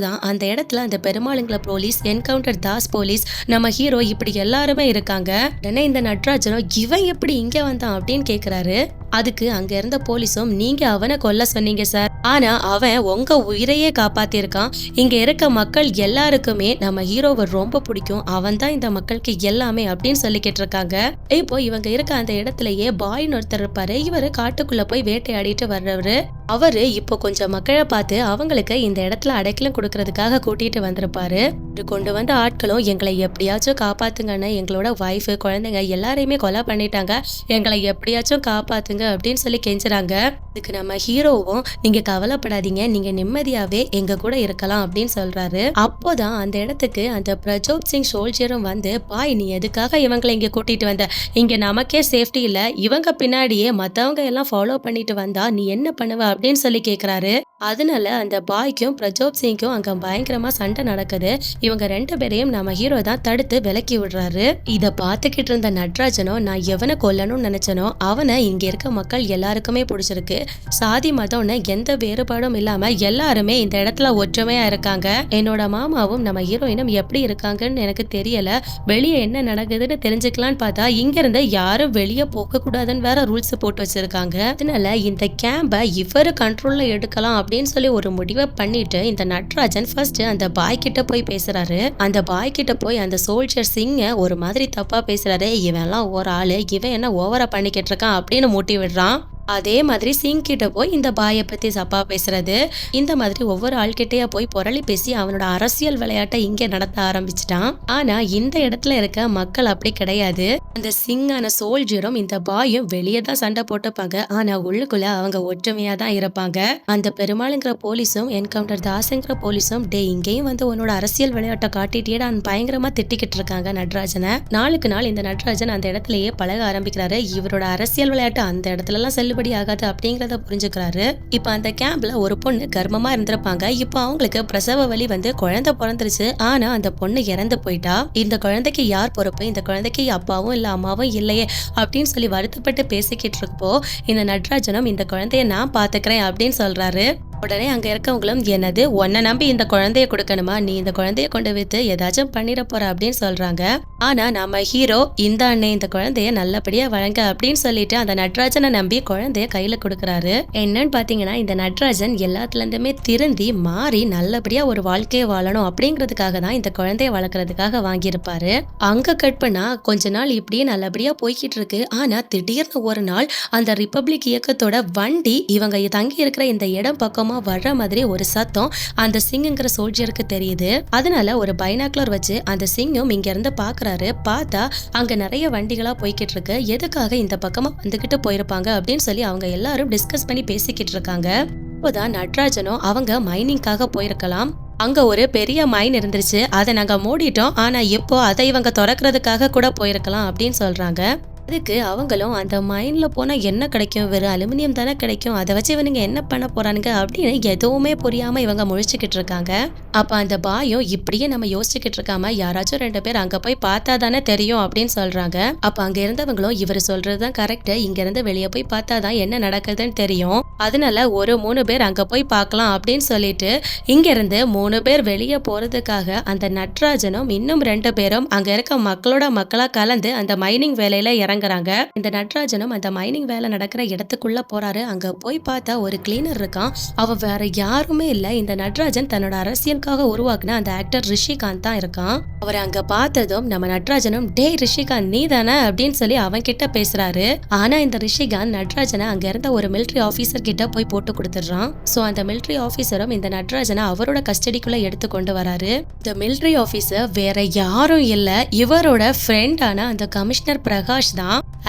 தான் அந்த இடத்துல அந்த பெருமாளுங்கள போலீஸ் என்கவுண்டர் தாஸ் போலீஸ் நம்ம ஹீரோ இப்படி எல்லாருமே இருக்காங்க. உடனே இந்த நட்ராஜனும் இவன் எப்படி இங்கே வந்தான்? அப்படின்னு கேட்குறாரு அதுக்கு அங்கே இருந்த போலீஸும் நீங்கள் அவனை கொல்ல சொன்னீங்க சார் ஆனால் அவன் உங்கள் உயிரையே காப்பாற்றிருக்கான் இங்கே இருக்க மக்கள் எல்லாருக்குமே நம்ம ஹீரோவை ரொம்ப பிடிக்கும். அவன் தான் இந்த மக்களுக்கு எல்லாமே அப்படின்னு சொல்லிக்கிட்டு இருக்காங்க இப்போ இவங்க இருக்க அந்த இடத்துலயே பாய்னு ஒருத்தர் இருப்பாரு. இவரு காட்டுக்குள்ள போய் வேட்டையாடிட்டு வர்றவரு. அவரு இப்போ கொஞ்சம் மக்களை பார்த்து அவங்களுக்கு இந்த இடத்துல அடைக்கலம் கொடுக்கறதுக்காக கூட்டிட்டு வந்திருப்பாரு. கொண்டு வந்த ஆட்களும் எங்களை எப்படியாச்சும் காப்பாத்துங்கன்னு எங்களோட ஒய்ஃப் குழந்தைங்க எல்லாரையுமே கொலை பண்ணிட்டாங்க. எங்களை எப்படியாச்சும் காப்பாத்துங்க அப்படின்னு சொல்லி கெஞ்சுறாங்க. இதுக்கு நம்ம ஹீரோவும் நீங்க கவலைப்படாதீங்க. நீங்க நிம்மதியாவே எங்க கூட இருக்கலாம் அப்படின்னு சொல்றாரு. அப்போதான் அந்த இடத்துக்கு அந்த பிரஜோத் சிங் சோல்ஜரும் வந்து பாய் நீ எதுக்கு அதுக்காக இவங்களை இங்கே கூட்டிகிட்டு வந்த. இங்கே நமக்கே சேஃப்டி இல்லை. இவங்க பின்னாடியே மற்றவங்க எல்லாம் ஃபாலோ பண்ணிட்டு வந்தா நீ என்ன பண்ணுவ அப்படின்னு சொல்லி கேட்குறாரு அதனால அந்த பாய்க்கும் பிரஜோப் சிங்க்கும் அங்க பயங்கரமா சண்டை நடக்குது. இவங்க ரெண்டு பேரையும் நம்ம ஹீரோ தான் தடுத்து விலக்கி விடுறாரு. இதை பார்த்துக்கிட்டு இருந்த நட்ராஜனோ நான் எவனை கொல்லணும்னு நினைச்சனோ அவனை இங்க இருக்க மக்கள் எல்லாருக்குமே பிடிச்சிருக்கு. சாதி மதம்னு எந்த வேறுபாடும் இல்லாம எல்லாருமே இந்த இடத்துல ஒற்றுமையா இருக்காங்க. என்னோட மாமாவும் நம்ம ஹீரோயினும் எப்படி இருக்காங்கன்னு எனக்கு தெரியல. வெளியே என்ன நடக்குதுன்னு தெரிஞ்சுக்கலான்னு பார்த்தா இங்க இருந்து யாரும் வெளியே போக கூடாதுன்னு வேற ரூல்ஸ் போட்டு வச்சிருக்காங்க. அதனால இந்த கேம்பை இவரு கண்ட்ரோல்ல எடுக்கலாம் அப்படின்னு சொல்லி ஒரு முடிவை பண்ணிட்டு இந்த நட்ராஜன் ஃபர்ஸ்ட் அந்த பாய் கிட்ட போய் பேசுறாரு. அந்த பாய் கிட்ட போய் அந்த சோல்ஜர் சிங்க ஒரு மாதிரி தப்பா பேசுறாரு. இவன்லாம் ஒரு ஆளு. இவன் என்ன ஓவரா பண்ணிக்கிட்டு இருக்கான் அப்படின்னு மூட்டி விடுறான். அதே மாதிரி சிங் கிட்ட போய் இந்த பாயை பத்தி சப்பா பேசுறது. இந்த மாதிரி ஒவ்வொரு ஆள்கிட்டயா போய் புரளி பேசி அவனோட அரசியல் விளையாட்டை இங்க நடத்த ஆரம்பிச்சிட்டான். ஆனா இந்த இடத்துல இருக்க மக்கள் அப்படி கிடையாது. அந்த சிங்கான சோல்ஜரும் இந்த பாயும் வெளியே தான் சண்டை போட்டுப்பாங்க. ஆனா உள்ளுக்குள்ள அவங்க ஒற்றுமையா தான் இருப்பாங்க. அந்த பெருமாளுங்கிற போலீஸும் என்கவுண்டர் தாஸுங்கிற போலீஸும் டே இங்கேயும் வந்து உன்னோட அரசியல் விளையாட்டை காட்டிட்டே பயங்கரமா திட்டிக்கிட்டு இருக்காங்க நட்ராஜனை. நாளுக்கு நாள் இந்த நட்ராஜன் அந்த இடத்துலயே பழக ஆரம்பிக்கிறாரு. இவரோட அரசியல் விளையாட்டு அந்த இடத்துல எல்லாம் செல்லுபடி ஆகாது அப்படிங்கிறத புரிஞ்சுக்கிறாரு. இப்போ அந்த கேம்ப்ல ஒரு பொண்ணு கர்ப்பமா இருந்திருப்பாங்க. இப்போ அவங்களுக்கு பிரசவ வலி வந்து குழந்தை பிறந்துருச்சு. ஆனா அந்த பொண்ணு இறந்து போயிட்டா. இந்த குழந்தைக்கு யார் பொறுப்பு? இந்த குழந்தைக்கு அப்பாவும் இல்ல அம்மாவும் இல்லையே அப்படின்னு சொல்லி வருத்தப்பட்டு பேசிக்கிட்டு இருக்கப்போ இந்த நட்ராஜனும் இந்த குழந்தைய நான் பாத்துக்கிறேன் அப்படின்னு சொல்றாரு. உடனே அங்கே இருக்கவங்களும் என்னது? உன்னை நம்பி இந்த குழந்தைய கொடுக்கணுமா? நீ இந்த குழந்தைய கொண்டு வித்து ஏதாச்சும் பண்ணிட போற அப்படின்னு சொல்றாங்க. ஆனா நம்ம ஹீரோ இந்த அண்ணே இந்த குழந்தைய நல்லபடியா வழங்க அப்படின்னு சொல்லிட்டு அந்த நட்ராஜனை நம்பி குழந்தைய கையில கொடுக்கறாரு. என்னன்னு பாத்தீங்கன்னா இந்த நட்ராஜன் எல்லாத்துல இருந்துமே திருந்தி மாறி நல்லபடியா ஒரு வாழ்க்கையை வாழணும் அப்படிங்கிறதுக்காக தான் இந்த குழந்தைய வளர்க்கறதுக்காக வாங்கியிருப்பாரு. அங்க கட் பண்ணா கொஞ்ச நாள் இப்படியே நல்லபடியா போய்கிட்டு இருக்கு. ஆனா திடீர்னு ஒரு நாள் அந்த ரிப்பப்ளிக் இயக்கத்தோட வண்டி இவங்க தங்கி இருக்கிற இந்த இடம் பக்கமா வர்ற மாதிரி ஒரு சத்தம் அந்த சிங்குங்கிற சோல்ஜருக்கு தெரியுது. அதனால ஒரு பைனாக்குலர் வச்சு அந்த சிங்கும் இங்க இருந்து பாக்குறாரு. பார்த்தா அங்க நிறைய வண்டிகளா போய்கிட்டு இருக்கு. எதுக்காக இந்த பக்கமா வந்துகிட்டு போயிருப்பாங்க அப்படின்னு சொல்லி அவங்க எல்லாரும் டிஸ்கஸ் பண்ணி பேசிக்கிட்டு இருக்காங்க. இப்போதான் நட்ராஜனும் அவங்க மைனிங்காக போயிருக்கலாம். அங்க ஒரு பெரிய மைன் இருந்துருச்சு. அதை நாங்க மூடிட்டோம். ஆனா இப்போ அதை இவங்க திறக்கிறதுக்காக கூட போயிருக்கலாம் அப்படின்னு சொல்றாங்க. அதுக்கு அவங்களும் அந்த மைண்டில் போனால் என்ன கிடைக்கும்? வெறும் அலுமினியம் தானே கிடைக்கும்? அதை வச்சு இவனுங்க என்ன பண்ண போகிறானுங்க அப்படின்னு எதுவுமே புரியாமல் இவங்க முழிச்சுக்கிட்டு இருக்காங்க. அப்போ அந்த பாயும் இப்படியே நம்ம யோசிச்சுக்கிட்டு இருக்காம யாராச்சும் ரெண்டு பேர் அங்கே போய் பார்த்தா தானே தெரியும் அப்படின்னு சொல்கிறாங்க அப்போ அங்கே இருந்தவங்களும் இவர் சொல்கிறது தான் கரெக்டு இங்கேருந்து வெளியே போய் பார்த்தா தான் என்ன நடக்குதுன்னு தெரியும். அதனால ஒரு மூணு பேர் அங்கே போய் பார்க்கலாம் அப்படின்னு சொல்லிட்டு இங்கேருந்து மூணு பேர் வெளியே போறதுக்காக அந்த நட்ராஜனும் இன்னும் ரெண்டு பேரும் அங்கே இருக்க மக்களோட மக்களாக கலந்து அந்த மைனிங் வேலையில் இறங்க இறங்குறாங்க இந்த நட்ராஜனும் அந்த மைனிங் வேலை நடக்கிற இடத்துக்குள்ள போறாரு. அங்க போய் பார்த்தா ஒரு கிளீனர் இருக்கான். அவ வேற யாருமே இல்ல. இந்த நட்ராஜன் தன்னோட அரசியலுக்காக உருவாக்குன அந்த ஆக்டர் ரிஷிகாந்த் தான் இருக்கான். அவரை அங்க பார்த்ததும் நம்ம நட்ராஜனும் டே ரிஷிகாந்த் நீ தானே? அப்படின்னு சொல்லி அவன் கிட்ட பேசுறாரு. ஆனா இந்த ரிஷிகாந்த் நட்ராஜனை அங்க இருந்த ஒரு மிலிட்டரி ஆபீசர் கிட்ட போய் போட்டு கொடுத்துடுறான். சோ அந்த மிலிட்டரி ஆபீசரும் இந்த நட்ராஜனை அவரோட கஸ்டடிக்குள்ள எடுத்து கொண்டு வராரு. இந்த மிலிட்டரி ஆபீசர் வேற யாரும் இல்ல. இவரோட ஃப்ரெண்டான அந்த கமிஷனர் பிரகாஷ் தான்.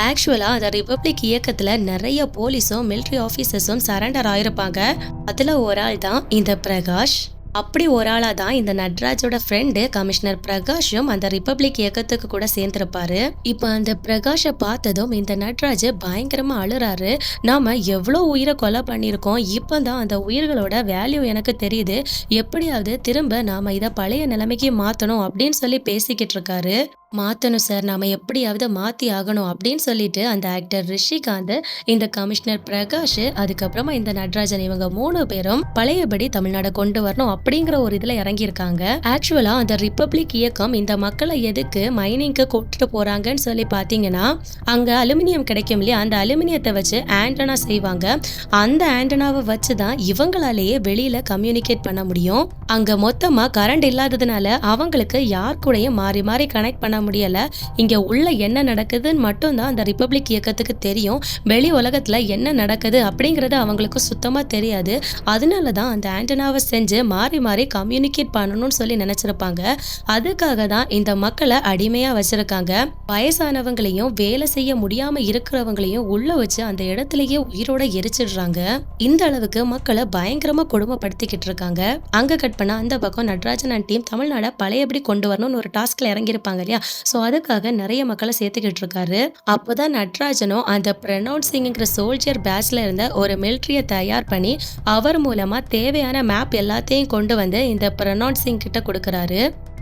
ஆக்சுவலா அந்த ரிப்பப்ளிக் இயக்கத்துல நிறைய போலீஸும் மிலிட்டரி ஆபீசர்ஸும் சரண்டர் ஆயிருப்பாங்க. அதுல ஒரு ஆள் தான் இந்த பிரகாஷ். அப்படி ஒரு ஆளாக தான் இந்த நட்ராஜோட ஃப்ரெண்டு கமிஷனர் பிரகாஷும் அந்த ரிப்பப்ளிக் இயக்கத்துக்கு கூட சேர்ந்திருப்பாரு. இப்போ அந்த பிரகாஷை பார்த்ததும் இந்த நட்ராஜ் பயங்கரமா அழுறாரு. நாம எவ்வளோ உயிரை கொலை பண்ணியிருக்கோம். இப்போ தான் அந்த உயிர்களோட வேல்யூ எனக்கு தெரியுது. எப்படியாவது திரும்ப நாம இதை பழைய நிலைமைக்கு மாற்றணும் அப்படின்னு சொல்லி பேசிக்கிட்டு இருக்காரு. மாற்றணும் சார். நாம் எப்படியாவது மாற்றி ஆகணும் அப்படின்னு சொல்லிட்டு அந்த ஆக்டர் ரிஷிகாந்த் இந்த கமிஷனர் பிரகாஷ் அதுக்கப்புறமா இந்த நட்ராஜன் இவங்க மூணு பேரும் பழையபடி தமிழ்நாடு கொண்டு வரணும் அப்படிங்கிற ஒரு இதில் இறங்கியிருக்காங்க. ஆக்சுவலாக அந்த ரிப்பப்ளிக் இயக்கம் இந்த மக்களை எதுக்கு மைனிங்க்கு கூப்பிட்டு போகிறாங்கன்னு சொல்லி பார்த்தீங்கன்னா அங்கே அலுமினியம் கிடைக்கும் இல்லையா? அந்த அலுமினியத்தை வச்சு ஆண்டனா செய்வாங்க. அந்த ஆண்டனாவை வச்சு தான் இவங்களாலேயே வெளியில் கம்யூனிகேட் பண்ண முடியும். அங்கே மொத்தமாக கரண்ட் இல்லாததுனால அவங்களுக்கு யார் கூடயும் மாறி மாறி கனெக்ட் பண்ண முடியல. இங்கே உள்ள என்ன நடக்குதுன்னு மட்டும்தான் அந்த ரிப்பப்ளிக் இயக்கத்துக்கு தெரியும். வெளி உலகத்தில் என்ன நடக்குது அப்படிங்கிறது அவங்களுக்கு சுத்தமாக தெரியாது. அதனால தான் அந்த ஆண்டனாவை செஞ்சு மாறி மாறி கம்யூனிகேட் பண்ணணும்னு சொல்லி நினச்சிருப்பாங்க. அதுக்காக தான் இந்த மக்களை அடிமையாக வச்சுருக்காங்க. வயசானவங்களையும் வேலை செய்ய முடியாமல் இருக்கிறவங்களையும் உள்ள வச்சு அந்த இடத்துலயே உயிரோட எரிச்சிடுறாங்க. இந்த அளவுக்கு மக்களை பயங்கரமாக கொடுமைப்படுத்திக்கிட்டு இருக்காங்க. அங்கே கட் பண்ண அந்த பக்கம் நடராஜன் அண்ட் டீம் தமிழ்நாட பழையபடி கொண்டு வரணும்னு ஒரு டாஸ்கில் இறங்கியிருப்பாங்க இல்லையா? ஸோ அதுக்காக நிறைய மக்களை சேர்த்துக்கிட்டு இருக்காரு. அப்போதான் நட்ராஜனும் அந்த ப்ரனவுன்சிங்கிற சோல்ஜியர் பேட்ச்ல இருந்த ஒரு மிலிட்ரியை தயார் பண்ணி அவர் மூலமா தேவையான மேப் எல்லாத்தையும் கொண்டு வந்து இந்த ப்ரனவுன்சிங் கிட்ட கொடுக்குறாரு.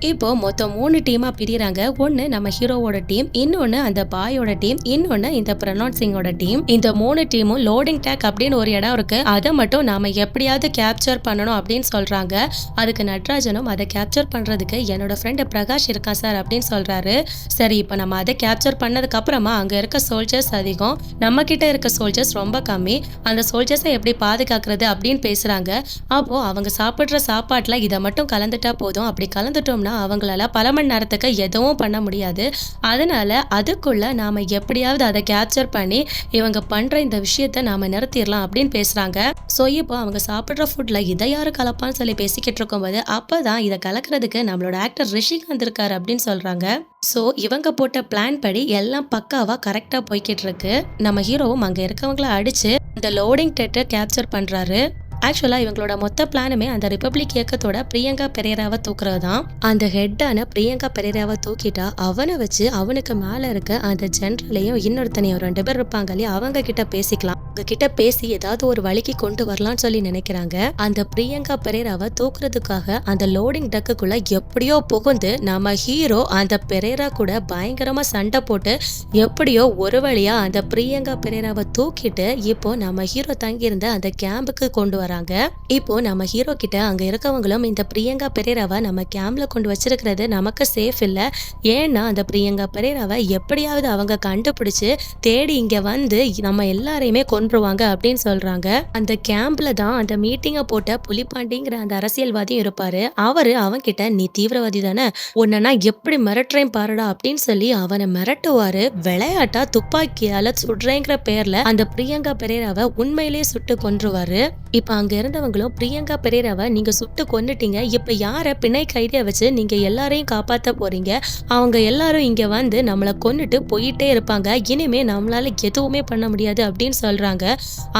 இப்போ மொத்தம் மூணு டீமா பிரியறாங்க. ஒன்னு நம்ம ஹீரோவோட டீம் இன்னொன்னு அந்த பாயோட டீம் இன்னொன்னு இந்த ப்ரனவுன்சிங்கோட டீம் இந்த மூணு டீமும் லோடிங் டேக் அப்படின்னு ஒரு இடம் இருக்கு. அதை மட்டும் நாம எப்படியாவது கேப்சர் பண்ணணும் அப்படின்னு சொல்றாங்க. அதுக்கு நட்ராஜனும் அதை கேப்சர் பண்றதுக்கு என்னோட ஃப்ரெண்ட் பிரகாஷ் இருக்கான் சார் அப்படின்னு சொல்றாரு. சரி இப்போ நம்ம அதை கேப்சர் பண்ணதுக்கு அப்புறமா அங்க இருக்க சோல்ஜர்ஸ் அதிகம். நம்ம கிட்ட இருக்க சோல்ஜர்ஸ் ரொம்ப கம்மி. அந்த சோல்ஜர்ஸை எப்படி பாதுகாக்கிறது அப்படின்னு பேசுறாங்க. அப்போ அவங்க சாப்பிடுற சாப்பாட்டுல இதை மட்டும் கலந்துட்டா போதும். அப்படி கலந்துட்டோம்னா அவங்களால பல மணி நேரத்துக்கு எதுவும் பண்ண முடியாது. அதனால அதுக்குள்ளே நாம் எப்படியாவது அதை கேப்சர் பண்ணி இவங்க பண்ணுற இந்த விஷயத்த நாம நிறுத்திடலாம் அப்படின்னு பேசுகிறாங்க ஸோ இப்போ அவங்க சாப்பிட்ற ஃபுட்டில் இதை யாரு கலப்பான்னு சொல்லி பேசிக்கிட்டு இருக்கும்போது அப்பதான் இதை கலக்கிறதுக்கு நம்மளோட ஆக்டர் ரிஷிகாந்த் இருக்காரு அப்படின்னு சொல்கிறாங்க ஸோ இவங்க போட்ட பிளான் படி எல்லாம் பக்காவாக கரெக்டாக போய்கிட்டு இருக்கு. நம்ம ஹீரோவும் அங்கே இருக்கவங்கள அடிச்சு இந்த லோடிங் டெட்டை கேப்சர் பண்ணுறாரு ஆக்சுவலாக இவங்களோட மொத்த பிளானுமே அந்த ரிப்பப்ளிக் இயக்கத்தோட பிரியங்கா பெரேராவை தூக்குறது தான் அந்த ஹெட்டான பிரியங்கா பெரேராவை தூக்கிட்டா அவனை வச்சு அவனுக்கு மேலே இருக்க அந்த ஜென்ரலையும் இன்னொருத்தனையும் ரெண்டு பேர் இருப்பாங்க இல்லையா? அவங்க கிட்ட பேசிக்கலாம். அவங்க கிட்ட பேசி ஏதாவது ஒரு வழிக்கு கொண்டு வரலாம்னு சொல்லி நினைக்கிறாங்க. அந்த பிரியங்கா பெரேராவை தூக்குறதுக்காக அந்த லோடிங் டக்குக்குள்ள எப்படியோ புகுந்து நம்ம ஹீரோ அந்த பெரேரா கூட பயங்கரமா சண்டை போட்டு எப்படியோ ஒரு வழியா அந்த பிரியங்கா பெரேராவை தூக்கிட்டு இப்போ நம்ம ஹீரோ தங்கியிருந்த அந்த கேம்புக்கு கொண்டு வராங்க. இப்போ நம்ம ஹீரோ கிட்ட அங்க இருக்கவங்களும் இந்த பிரியங்கா பெரேராவை நம்ம கேம்ப்ல கொண்டு வச்சிருக்கிறது நமக்கு சேஃப் இல்ல. ஏன்னா அந்த பிரியங்கா பெரேராவை எப்படியாவது அவங்க கண்டுபிடிச்சு தேடி இங்க வந்து நம்ம எல்லாரையுமே கொன்றுவாங்க அப்படின்னு சொல்றாங்க. அந்த கேம்ப்ல தான் அந்த மீட்டிங்கை போட்ட புலிப்பாண்டிங்கிற அந்த அரசியல்வாதியும் இருப்பாரு. அவரு அவன் கிட்ட நீ தீவிரவாதி தானே? உன்னா எப்படி மிரட்டுறேன் பாருடா அப்படின்னு சொல்லி அவனை மிரட்டுவாரு. விளையாட்டா துப்பாக்கியால சுடுறேங்கிற பேர்ல அந்த பிரியங்கா பெரேராவை உண்மையிலேயே சுட்டு கொன்றுவாரு. இப்ப அங்க இருந்தவங்களும் பிரியங்கா பெரேராவை நீங்க சுட்டு கொன்னுட்டீங்க. இப்ப யார பிணை கைதியா வச்சு நீங்க எல்லாரையும் காப்பாத்த போறீங்க? அவங்க எல்லாரும் இங்க வந்து நம்மளை கொன்னுட்டு போயிட்டே இருப்பாங்க. இனிமே நம்மளால எதுவுமே பண்ண முடியாது அப்படின்னு சொல்றாங்க.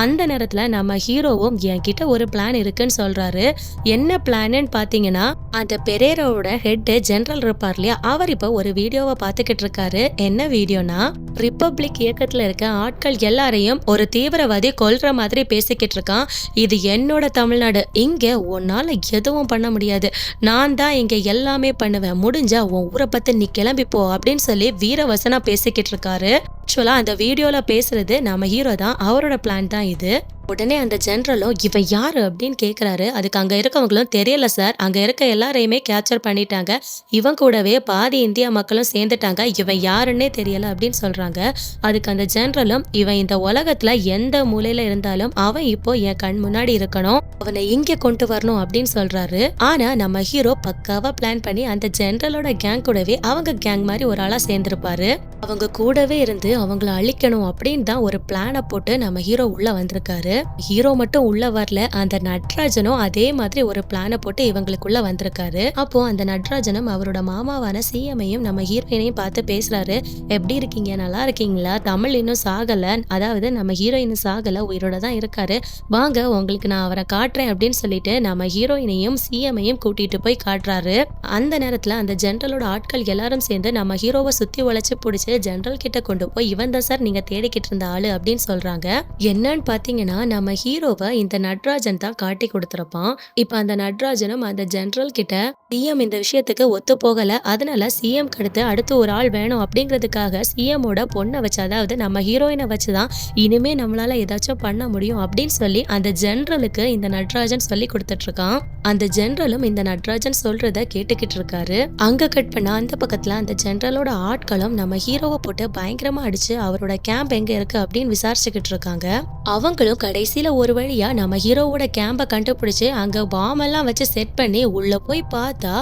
அந்த நேரத்துல நம்ம ஹீரோவும் என்கிட்ட ஒரு பிளான் இருக்குன்னு சொல்றாரு. என்ன பிளான்னு பாத்தீங்கன்னா அந்த பெரேரோட ஹெட் ஜென்ரல் இருப்பார் இல்லையா அவர் இப்போ ஒரு வீடியோவை பார்த்துக்கிட்டு இருக்காரு. என்ன வீடியோனா ரிப்பப்ளிக் இயக்கத்துல இருக்க ஆட்கள் எல்லாரையும் ஒரு தீவிரவாதி கொல்ற மாதிரி பேசிக்கிட்டு இருக்கான். இது என்னோட தமிழ்நாடு. இங்க உன்னால எதுவும் பண்ண முடியாது. நான் தான் இங்க எல்லாமே பண்ணுவேன். முடிஞ்சா உன் ஊரை பற்றி நீ கிளம்பிப்போ அப்படின்னு சொல்லி வீரவசனா பேசிக்கிட்டு இருக்காரு. ஆக்சுவலா அந்த வீடியோல பேசுறது நம்ம ஹீரோ தான். அவர் அவரோட பிளான் தான் இது. உடனே அந்த ஜென்ரலும் இவன் யார்? அப்படின்னு கேட்குறாரு அதுக்கு அங்கே இருக்கவங்களும் தெரியல சார் அங்கே இருக்க எல்லாரையுமே கேப்சர் பண்ணிட்டாங்க. இவன் கூடவே பாதி இந்திய மக்களும் சேர்ந்துட்டாங்க. இவன் யாருன்னே தெரியல அப்படின்னு சொல்கிறாங்க அதுக்கு அந்த ஜென்ரலும் இவன் இந்த உலகத்தில் எந்த மூலையில் இருந்தாலும் அவன் இப்போ என் கண் முன்னாடி இருக்கணும். அவனை இங்கே கொண்டு வரணும் அப்படின்னு சொல்கிறாரு ஆனால் நம்ம ஹீரோ பக்காவாக பிளான் பண்ணி அந்த ஜென்ரலோட கேங் கூடவே அவங்க கேங் மாதிரி ஒரு ஆளாக சேர்ந்துருப்பாரு. அவங்க கூடவே இருந்து அவங்கள அழிக்கணும் அப்படின்னு தான் ஒரு பிளானை போட்டு நம்ம ஹீரோ உள்ளே வந்திருக்காரு. ஹீரோ மட்டும் உள்ள வரல. அந்த நட்ராஜனும் அதே மாதிரி ஒரு பிளானை போட்டு இவங்களுக்குள்ள வந்திருக்காரு. அப்போ அந்த நட்ராஜனும் அவரோட மாமாவான சிஎம்ஐயும் நம்ம ஹீரோயினையும் பார்த்து பேசுறாரு. எப்படி இருக்கீங்க? நல்லா இருக்கீங்களா? தமிழ் இன்னும் சாகல. அதாவது நம்ம ஹீரோயின் சாகல. உயிரோட தான் இருக்காரு. வாங்க உங்களுக்கு நான் அவரை காட்டுறேன் அப்படின்னு சொல்லிட்டு நம்ம ஹீரோயினையும் சிஎம்ஐயும் கூட்டிட்டு போய் காட்டுறாரு. அந்த நேரத்துல அந்த ஜென்ரலோட ஆட்கள் எல்லாரும் சேர்ந்து நம்ம ஹீரோவை சுத்தி உழைச்சு பிடிச்சி ஜென்ரல் கிட்ட கொண்டு போய் இவன் தான் சார் நீங்க தேடிக்கிட்டு இருந்த ஆளு அப்படின்னு சொல்றாங்க. என்னன்னு பாத்தீங்கன்னா நம்ம ஹீரோவை இந்த நட்ராஜன் தான் காட்டி கொடுத்துருப்பான். இப்ப அந்த நட்ராஜனும் அந்த ஜென்ரல் கிட்ட சிஎம் இந்த விஷயத்துக்கு ஒத்து போகல. அதனால சிஎம் அடுத்து அடுத்து ஒரு ஆள் வேணும். அப்படிங்கிறதுக்காக சிஎம்மோட பொண்ணை வச்சு அதாவது நம்ம ஹீரோயினை வச்சுதான் இனிமே நம்மளால ஏதாச்சும் பண்ண முடியும் அப்படின்னு சொல்லி அந்த ஜென்ரலுக்கு இந்த நட்ராஜன் சொல்லி கொடுத்துட்டு இருக்கான் அந்த ஜென்ரலும் இந்த நட்ராஜன் சொல்றத கேட்டுக்கிட்டு இருக்காரு. அங்க கட் பண்ண அந்த பக்கத்துல அந்த ஜென்ரலோட ஆட்களும் நம்ம ஹீரோவை போட்டு பயங்கரமா அடிச்சு அவரோட கேம்ப் எங்க இருக்கு அப்படின்னு விசாரிச்சுக்கிட்டு இருக்காங்க. அவங்களும் கடைசியில் ஒரு வழியாக நம்ம ஹீரோவோட கேம்பை கண்டுபிடிச்சி அங்கே பாமெல்லாம் வச்சு செட் பண்ணி உள்ளே போய் பார்த்தா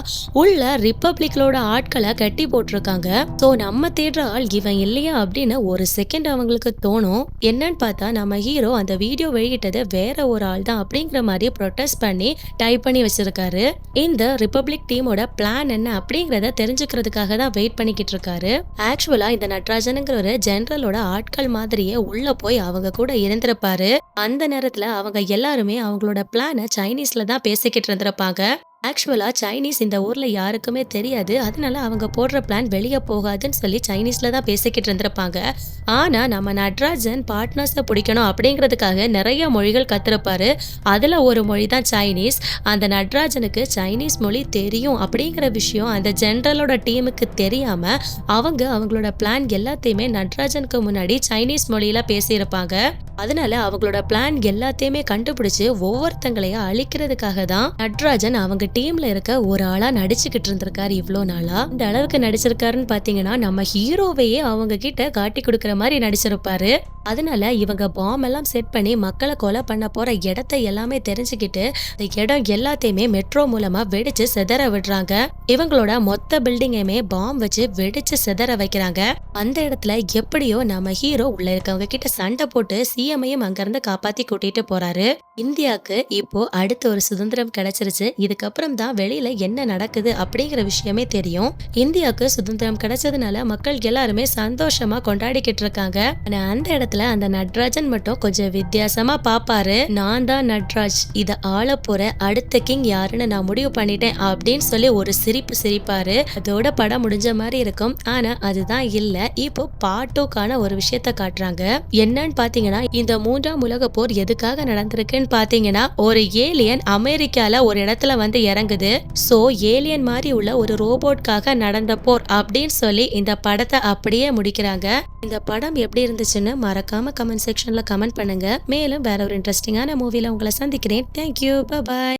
உள்ள ரிப்பப்ளிக்லோட ஆட்களை கட்டி போட்டிருக்காங்க. ஸோ நம்ம தேடுற ஆள் இவன் இல்லையா அப்படின்னு ஒரு செகண்ட் அவங்களுக்கு தோணும். என்னன்னு பார்த்தா நம்ம ஹீரோ அந்த வீடியோ வெளியிட்டது வேற ஒரு ஆள் தான் அப்படிங்கிற மாதிரி ப்ரொட்டஸ்ட் பண்ணி டைப் பண்ணி வச்சிருக்காரு. இந்த ரிப்பப்ளிக் டீமோட பிளான் என்ன அப்படிங்கிறத தெரிஞ்சுக்கிறதுக்காக தான் வெயிட் பண்ணிக்கிட்டு இருக்காரு. ஆக்சுவலா இந்த நட்ராஜனுங்கிற ஒரு ஜென்ரலோட ஆட்கள் மாதிரியே உள்ள போய் அவங்க கூட இருந்திருப்பாரு. அந்த நேரத்தில் அவங்க எல்லாருமே அவங்களோட பிளானை சைனீஸில் தான் பேசிக்கிட்டு இருந்திருப்பாங்க ஆக்சுவலாக சைனீஸ் இந்த ஊரில் யாருக்குமே தெரியாது. அதனால அவங்க போடுற பிளான் வெளியே போகாதுன்னு சொல்லி சைனீஸில் தான் பேசிக்கிட்டு இருந்திருப்பாங்க. ஆனால் நம்ம நட்ராஜன் பார்ட்னர்ஸை பிடிக்கணும் அப்படிங்கிறதுக்காக நிறைய மொழிகள் கற்றுருப்பாரு அதில் ஒரு மொழி தான் சைனீஸ் அந்த நட்ராஜனுக்கு சைனீஸ் மொழி தெரியும் அப்படிங்கிற விஷயம் அந்த ஜென்ரலோட டீமுக்கு தெரியாமல் அவங்க அவங்களோட பிளான் எல்லாத்தையுமே நட்ராஜனுக்கு முன்னாடி சைனீஸ் மொழியில் பேசியிருப்பாங்க. அதனால அவங்களோட பிளான் எல்லாத்தையுமே கண்டுபிடிச்சு ஒவ்வொருத்தங்களையும் அழிக்கிறதுக்காக தான் நட்ராஜன் அவங்க டீம்ல இருக்க ஒரு ஆளா நடிச்சுக்கிட்டு இருந்திருக்காரு இவ்வளோ நாளா. இந்த அளவுக்கு நடிச்சிருக்காருன்னு பாத்தீங்கன்னா நம்ம ஹீரோவையே அவங்க கிட்ட காட்டி கொடுக்குற மாதிரி நடிச்சிருப்பாரு. அதனால இவங்க பாம் எல்லாம் செட் பண்ணி மக்களை கொலை பண்ண போற இடத்த எல்லாமே தெரிஞ்சுக்கிட்டு இந்த இடம் எல்லாத்தையுமே மெட்ரோ மூலமா வெடிச்சு சிதற விடுறாங்க. இவங்களோட மொத்த பில்டிங்கையுமே பாம் வச்சு வெடிச்சு சிதற வைக்கிறாங்க. அந்த இடத்துல எப்படியோ நம்ம ஹீரோ உள்ள இருக்கவங்க கிட்ட சண்டை போட்டு சிஎம்ஐயும் அங்கிருந்து காப்பாத்தி கூட்டிட்டு போறாரு. இந்தியாவுக்கு இப்போ அடுத்த ஒரு சுதந்திரம் கிடைச்சிருச்சு. இதுக்கப்புறம் அப்புறம் தான் வெளியில என்ன நடக்குது அப்படிங்கிற விஷயமே தெரியும். இந்தியாவுக்கு சுதந்திரம் கிடைச்சதுனால மக்கள் எல்லாருமே சந்தோஷமா கொண்டாடிக்கிட்டு இருக்காங்க. ஆனா அந்த இடத்துல அந்த நட்ராஜன் மட்டும் கொஞ்சம் வித்தியாசமா பாப்பாரு. நான் தான் நட்ராஜ். இத ஆள போற அடுத்த கிங் யாருன்னு நான் முடிவு பண்ணிட்டேன் அப்படின்னு சொல்லி ஒரு சிரிப்பு சிரிப்பாரு. அதோட படம் முடிஞ்ச மாதிரி இருக்கும். ஆனா அதுதான் இல்ல. இப்போ பாட்டோக்கான ஒரு விஷயத்த காட்டுறாங்க. என்னன்னு பாத்தீங்கன்னா இந்த மூன்றாம் உலக போர் எதுக்காக நடந்திருக்குன்னு பாத்தீங்கன்னா ஒரு ஏலியன் அமெரிக்கால ஒரு இடத்துல வந்து இறங்குது. சோ ஏலியன் மாதிரி உள்ள ஒரு ரோபோட்காக நடந்த போர் அப்படின்னு சொல்லி இந்த படத்தை அப்படியே முடிக்கிறாங்க. இந்த படம் எப்படி இருந்துச்சுன்னு மறக்காம கமெண்ட் செக்ஷன்ல கமெண்ட் பண்ணுங்க. மேலும் வேற ஒரு இன்ட்ரெஸ்டிங்கான மூவில உங்களை சந்திக்கிறேன். Thank you bye